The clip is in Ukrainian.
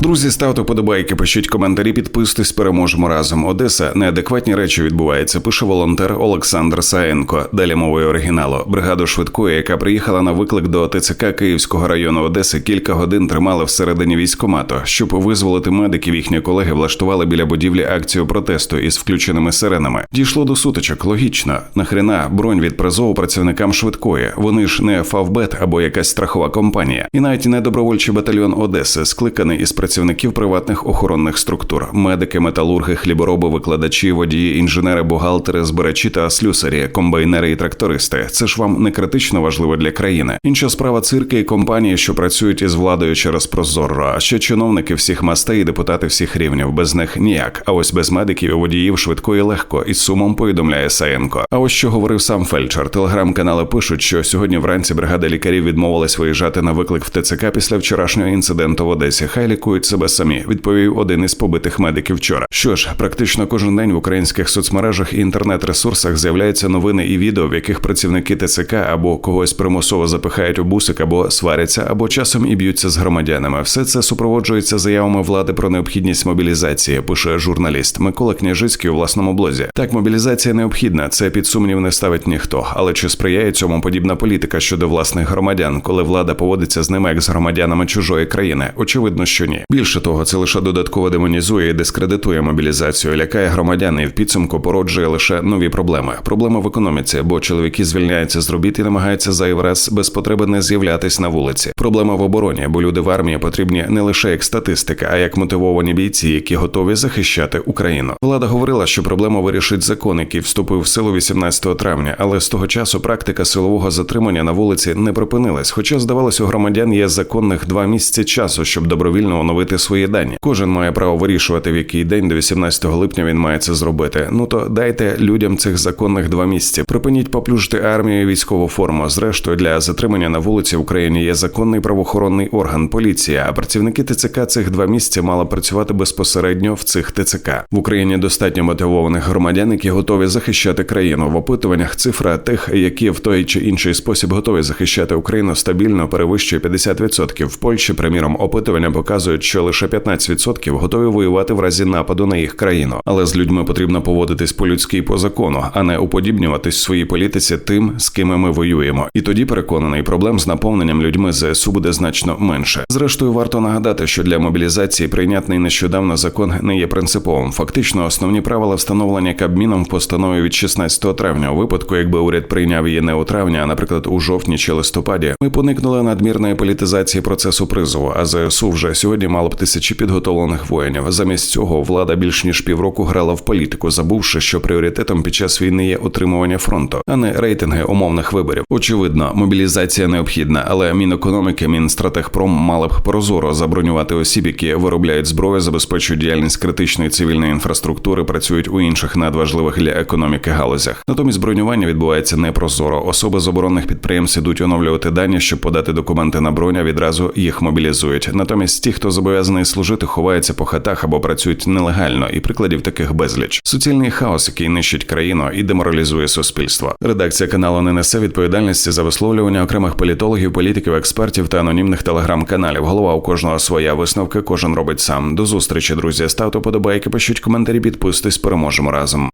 Друзі, ставте подобайки, пишіть коментарі, підписуйтесь, переможемо разом. Одеса неадекватні речі відбуваються. Пише волонтер Олександр Саєнко. Далі мовою оригіналу. Бригаду швидкої, яка приїхала на виклик до ТЦК Київського району Одеси, кілька годин тримали всередині військомату. Щоб визволити медиків, їхні колеги влаштували біля будівлі акцію протесту із включеними сиренами. Дійшло до сутичок. Логічно. Нахрена бронь від призову працівникам швидкої. Вони ж не Фавбет або якась страхова компанія, і навіть не добровольчий батальйон Одеси, скликаний із працівників приватних охоронних структур: медики, металурги, хлібороби, викладачі, водії, інженери, бухгалтери, збирачі та слюсарі, комбайнери і трактористи. Це ж вам не критично важливо для країни. Інша справа цирки і компанії, що працюють із владою через Прозоро, а ще чиновники всіх мастей і депутати всіх рівнів. Без них ніяк. А ось без медиків і водіїв швидко і легко, із сумом повідомляє Саєнко. А ось що говорив сам фельдшер. Телеграм-канали пишуть, що сьогодні вранці бригада лікарів відмовилась виїжджати на виклик в ТЦК після вчорашнього інциденту в Одесі. Хай лікують себе самі, відповів один із побитих медиків вчора. Що ж, практично кожен день в українських соцмережах і інтернет-ресурсах з'являються новини і відео, в яких працівники ТЦК або когось примусово запихають у бусик, або сваряться, або часом і б'ються з громадянами. Все це супроводжується заявами влади про необхідність мобілізації. Пише журналіст Микола Княжицький у власному блозі. Так, мобілізація необхідна. Це під сумнів не ставить ніхто. Але чи сприяє цьому подібна політика щодо власних громадян, коли влада поводиться з ними як з громадянами чужої країни? Очевидно, що ні. Більше того, це лише додатково демонізує і дискредитує мобілізацію, лякає громадян і в підсумку породжує лише нові проблеми. Проблеми в економіці, бо чоловіки звільняються з робіт і намагаються зайвий раз без потреби не з'являтись на вулиці. Проблема в обороні, бо люди в армії потрібні не лише як статистика, а як мотивовані бійці, які готові захищати Україну. Влада говорила, що проблему вирішить закон, який вступив в силу 18 травня, але з того часу практика силового затримання на вулиці не припинилась. Хоча, здавалось, у громадян є законних два місяці часу, щоб добровільно оновити свої дані. Кожен має право вирішувати, в який день до 18 липня він має це зробити. Ну то дайте людям цих законних два місяці. Припиніть поплюжити армію і військову форму. Зрештою, для затримання на вулиці в Україні є законний правоохоронний орган поліція. А працівники ТЦК цих два місяці мали працювати безпосередньо в цих ТЦК. В Україні достатньо мотивованих громадян, які готові захищати країну. В опитуваннях цифра тих, які в той чи інший спосіб готові захищати Україну, стабільно перевищує 50%. В Польщі, приміром, опитування показують, що лише 15% готові воювати в разі нападу на їх країну. Але з людьми потрібно поводитись по-людськи і по закону, а не уподібнюватись своїй політиці тим, з ким ми воюємо. І тоді переконаний, проблем з наповненням людьми ЗСУ буде значно менше. Зрештою, варто нагадати, що для мобілізації прийнятний нещодавно закон не є принциповим. Фактично, основні правила встановлення Кабміном в постанові від 16 травня. У випадку, якби уряд прийняв її не у травні, а наприклад, у жовтні чи листопаді, ми поникнули надмірної політизації процесу призову. А ЗСУ вже сьогодні мало б тисячі підготовлених воїнів. Замість цього влада більш ніж півроку грала в політику, забувши, що пріоритетом під час війни є утримування фронту, а не рейтинги умовних виборів. Очевидно, мобілізація необхідна, але Мінекономіки, Мінстратегпром мали б прозоро забронювати осіб, які виробляють зброю, забезпечують діяльність критичної цивільної інфраструктури, працюють у інших надважливих для економіки галузях. Натомість бронювання відбувається непрозоро. Особи з оборонних підприємств ідуть оновлювати дані, щоб подати документи на броню, відразу їх мобілізують. Натомість ті, хто зобов'язаний служити, ховаються по хатах або працюють нелегально, і прикладів таких безліч. Суцільний хаос, який нищить країну і деморалізує суспільство. Редакція каналу не несе відповідальності за висловлювання окремих політологів, політиків, експертів та анонімних телеграм-каналів. Голова у кожного своя висновка, кожен робить сам. До зустрічі, друзі. Ставте подобайки, пишіть коментарі, підписуйтесь, переможемо разом.